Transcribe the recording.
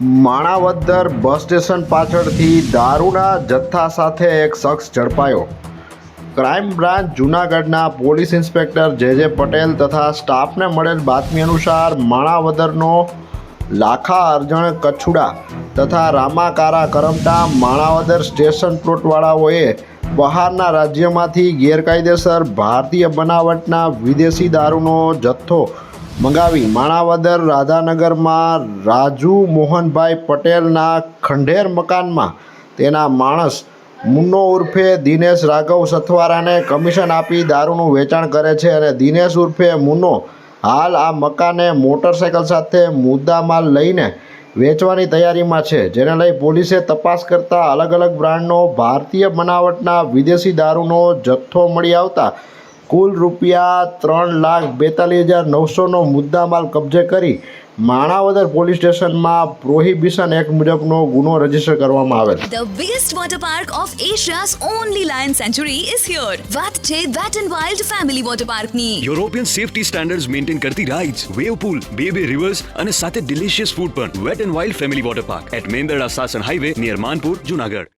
Manavadar bus station પાછળથી દારૂના જથ્થા સાથે એક શખ્સ ઝડપાયો. ક્રાઇમ બ્રાન્ચ જૂનાગઢના police inspector J J Patel તથા સ્ટાફને મળેલ બાતમી અનુસાર માણાવદરનો લાખા અરજણ કચ્છુડા તથા રામાકારા કરમટા માણાવદર સ્ટેશન પ્લોટવાળાઓએ બહારના રાજ્યમાંથી ગેરકાયદેસર ભારતીય બનાવટના વિદેશી દારૂનો જથ્થો મંગાવી માણાવદર રાધાનગરમાં રાજુ મોહનભાઈ પટેલના ખંડેર મકાનમાં તેના માણસ મુન્નો ઉર્ફે દિનેશ રાઘવ સથવારાને કમિશન આપી દારૂનું વેચાણ કરે છે અને દિનેશ ઉર્ફે મુન્નો હાલ આ મકાને મોટરસાયકલ સાથે મુદ્દામાલ લઈને વેચવાની તૈયારીમાં છે, જેને લઈ પોલીસે તપાસ કરતા અલગ અલગ બ્રાન્ડનો ભારતીય બનાવટના વિદેશી દારૂનો જથ્થો મળી આવતા કુલ રૂપિયા ત્રણ લાખ બેતાલીસ હજાર નવસોનો મુદ્દામાલ કબજે કરી માણાવદર પોલીસ સ્ટેશનમાં પ્રોહિબિશન એક્ટ મુજબનો ગુનો રજિસ્ટર કરવામાં આવેલ the biggest water park of Asia's only lion sanctuary is here. વાત છે Wet n Wild Family Water Park ની. યુરોપિયન સેફટી સ્ટાન્ડર્ડ્સ મેન્ટેન કરતી રાઇડ્સ વેવ પૂલ બે બે રિવર્સ અને સાથે ડિલિશિયસ ફૂડ પણ wet and wild family water park at Mendarda Sasan highway near Manpur Junagadh